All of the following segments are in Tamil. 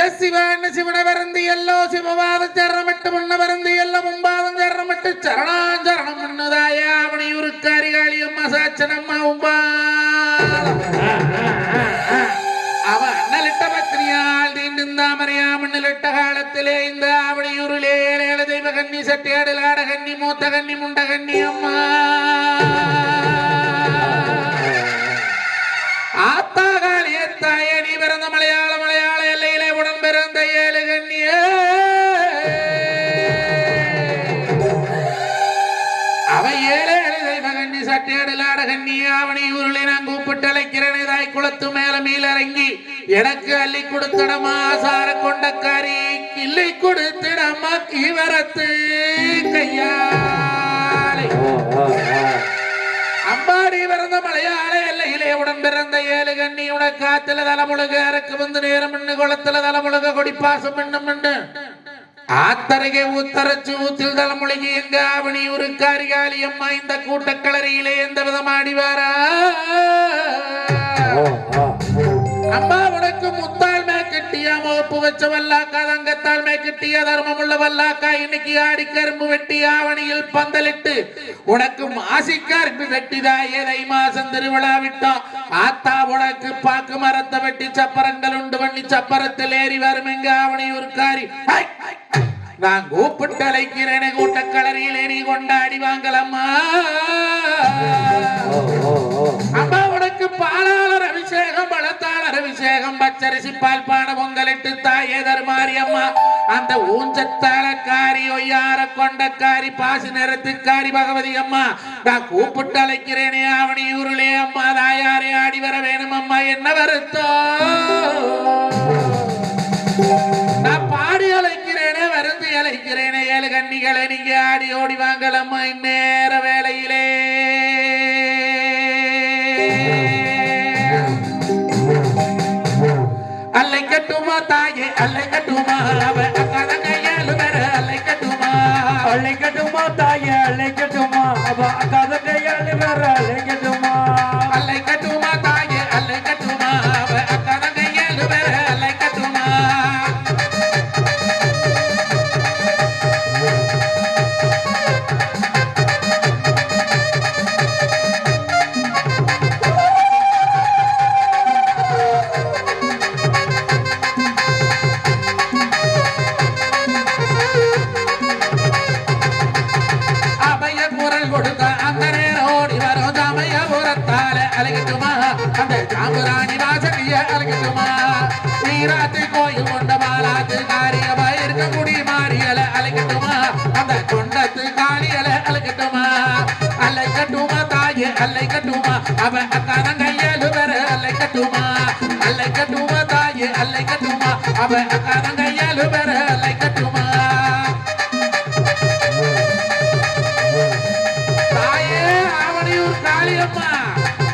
சிவ சிவன்னு சிவன வருந்தி எல்லோ சிவவாத சரணமிட்டு முன்ன வருந்தி எல்லோ மும்பாதம் சரணமிட்டு சரணாஞ்சரணம் முன்னதாய அவனியூரு காரிகாளி அம்மா சாச்சனம்மா உம்பா அவ அண்ணலிட்ட பத்னியால் தீண்டும் தாமரையாமண்ணிலிட்ட காலத்திலே இந்த ஆவணியூரிலே ஏழேழு தெய்வ கன்னி சட்டியாடல் ஆட கன்னி மூத்த கன்னி அவனி ஊரிலே நான் கூப்பிட்டு அழைக்கிறேன். தாய் குளத்து மேல மீலிறங்கி எனக்கு அள்ளி கொடுத்தடமா ஆசார கொண்டக்காரி கிள்ளி கொடுத்திடமா கீவரத்து கையாலை. அம்பாடி பிறந்த மலையாள எல்லையிலே உடன் பிறந்த ஏழு கண்ணி உனக்கு காத்துல தலைமுழுக அறக்கு வந்து நேரம் மண்ணு குளத்துல தலைமுழுக கொடிப்பாசம் மண்ணு மண்ணு ஆத்தரகை ஊத்தரச்சு ஊத்தில் தலைமுழுகி எங்க அவனி ஒரு காரிகாலி அம்மா இந்த கூட்டக்கலரையிலே எந்த விதமாடி வாரா அம்மா உனக்கு முத்தாள் மே கட்டியா முகப்பு வச்ச வல்லாக்கா தங்கத்தால் மே கட்டிய தர்மம் உள்ள வல்லாக்கா இன்னைக்கு ஆடி கரும்பு வெட்டி ஆவணியில் பந்தலிட்டு உனக்கு மாசி கரும்பு வெட்டிதா? ஏதை மாசம் திருவிழா விட்டோம் ஆத்தா உனக்கு பாக்கு மரத்தை வெட்டி சப்பரங்கள் உண்டு. பண்ணி சப்பரத்தில் ஏறி வரும் எங்க ஆவணி ஒரு காரி! நான் கூப்பிட்டு அழைக்கிறேனே கூட்டக்கலரியிலே நீ கொண்டாடி வாங்கலம்மா. அம்மா உனக்கு பாலாளர் அபிஷேகம் பழத்தாளர் அபிஷேகம் பச்சரிசி பால் மாரியம்மா அந்த ஒய்யார கொண்டக்காரி பாசி நிறத்துக்காரி பகவதி அம்மா. நான் கூப்பிட்டு அழைக்கிறேனே அவனி ஊருளே அம்மா. தாயாரே ஆடி வர வேணும் அம்மா? என்ன வருத்தோ? நான் பாடி அழைக்கிறேனே வருந்து அழைக்கிறேனே. ஏழு கண்ணிகளை நீங்க ஆடி ஓடி வாங்கலம்மா இந்நேர வேலையிலே அல்லை கட்டுமா தாயே அல்லை அவ கதை கையாளு வேற அழகட்டுமா அந்த சாம்புராணி வாசலிய அழகட்டுமா நீராத்து கோயில் கொண்ட மாலாத்து காரியமா இருக்க முடி மாறியல அழைக்கட்டுமா அந்த கொண்டத்து காளியல அழைக்கட்டுமா அழைக்கட்டுமா தாயே? அழைக்கட்டுமா அவ அக்கான கையாலு வர அழைக்கட்டுமா அழைக்கட்டுமா தாயே? அழைக்கட்டுமா அவ அக்கான கையாலு வர அழைக்கட்டுமா தாயே அவனையூர் காளியம்மா.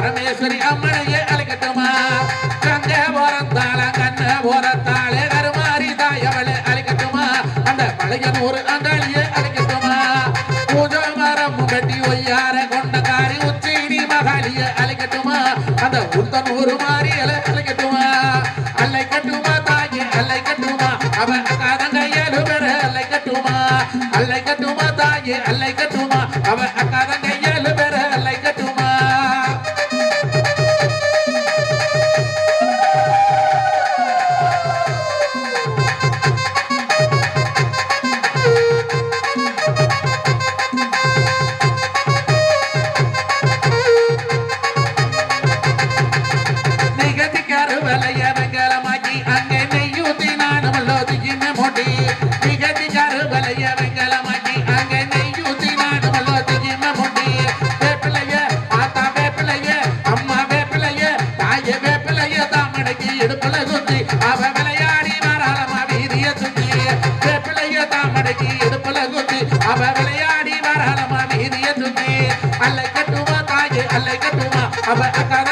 பரமேஸ்வரி அம்மனையே அழைக்கட்டுமா? கங்க போறத்தால கண்ண போறத்தாலே கருமாரி தாயவளே அழைக்கட்டுமா? அந்த பழைய நூறு அந்தாளியே அழைக்கட்டுமா? பூஜை மரம் கட்டி ஒய்யார கொண்ட காரி உச்சினி மகாலியே அழைக்கட்டுமா? அந்த உத்தனூர் மாறியல அழைக்கட்டுமா? அல்லை கட்டுமா தாயே அல்லை கட்டுமா? அவன் அக்காதங்கையலு பெற அல்லை கட்டுமா? அல்லை கட்டுமா தாயே அல்லை கட்டுமா? அவன் தாராளமா வீதிய சுத்தி அல்லை கட்டுமா தாயே அல்லை கட்டுமா. அவ அக்காத